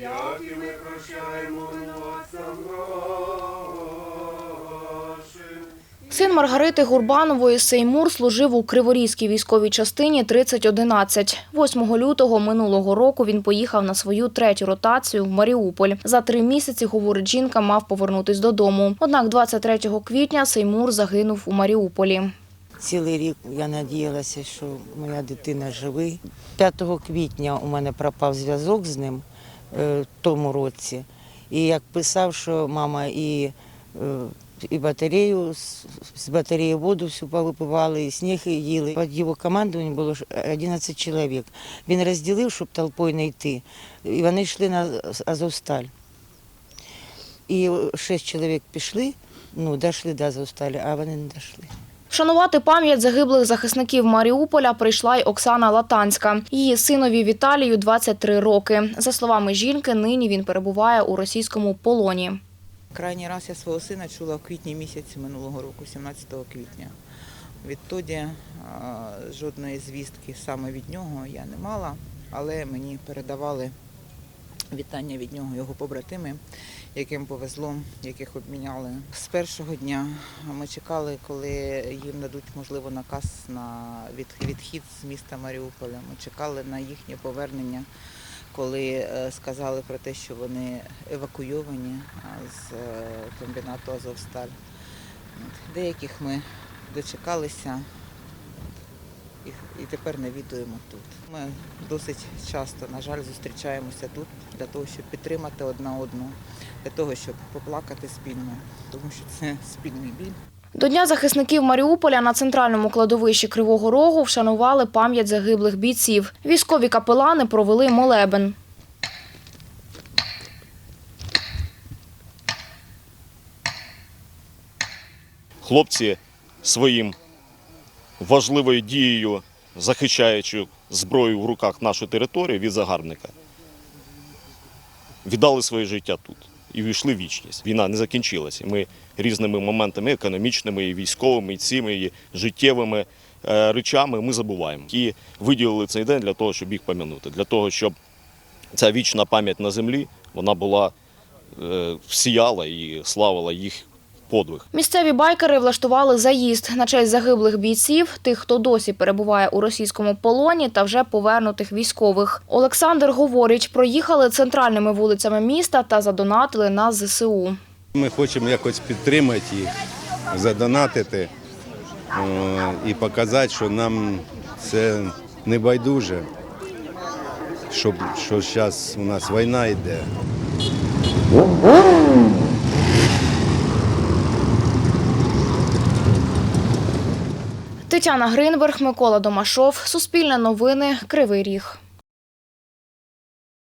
як і ми прощаємо винуватцям нашим. Син Маргарити Гурбанової Сеймур служив у Криворізькій військовій частині 3011. 8 лютого минулого року він поїхав на свою третю ротацію в Маріуполь. За три місяці, говорить жінка, мав повернутись додому. Однак 23 квітня Сеймур загинув у Маріуполі. Цілий рік я надіялася, що моя дитина живий. 5 квітня у мене пропав зв'язок з ним е, в тому році. І як писав, що мама і, е, і батарею, з- батареї воду всю повипивали, і сніг їли. Під його командуванням було 11 чоловік. Він розділив, щоб толпою не йти. І вони йшли на Азовсталь. І 6 чоловік пішли, ну, дійшли до Азовсталі, а вони не дійшли. Вшанувати пам'ять загиблих захисників Маріуполя прийшла й Оксана Латанська. Її синові Віталію 23 роки. За словами жінки, нині він перебуває у російському полоні. Крайній раз я свого сина чула в квітні місяці минулого року, 17 квітня. Відтоді жодної звістки саме від нього я не мала, але мені передавали вітання від нього його побратими, яким повезло, яких обміняли. З першого дня ми чекали, коли їм дадуть, можливо, наказ на від- відхід з міста Маріуполя. Ми чекали на їхнє повернення коли е, сказали про те, що вони евакуйовані з е, комбінату Азовсталь. Деяких ми дочекалися і, і тепер навідуємо тут. Ми досить часто, на жаль, зустрічаємося тут для того, щоб підтримати одна одну, для того, щоб поплакати спільно, тому що це спільний біль. До Дня захисників Маріуполя на центральному кладовищі Кривого Рогу вшанували пам'ять загиблих бійців. Військові капелани провели молебен. хлопці своїм важливою дією, захищаючи зброю в руках нашу територію від загарбника, віддали своє життя тут і війшли в вічність. Війна не закінчилася. Ми різними моментами економічними, і військовими, і цими, і життєвими е, речами ми забуваємо. І виділили цей день для того, щоб їх пам'ятати, для того, щоб ця вічна пам'ять на землі вона була е, всіяла і славила їх подвиг. Місцеві байкери влаштували заїзд на честь загиблих бійців, тих, хто досі перебуває у російському полоні, та вже повернутих військових. Олександр говорить, проїхали центральними вулицями міста та задонатили на ЗСУ. Ми хочемо якось підтримати їх, задонатити і показати, що нам це не байдуже, щоб, що зараз у нас війна йде. Тетяна Гринберг, Микола Домашов, Суспільне новини, Кривий Ріг.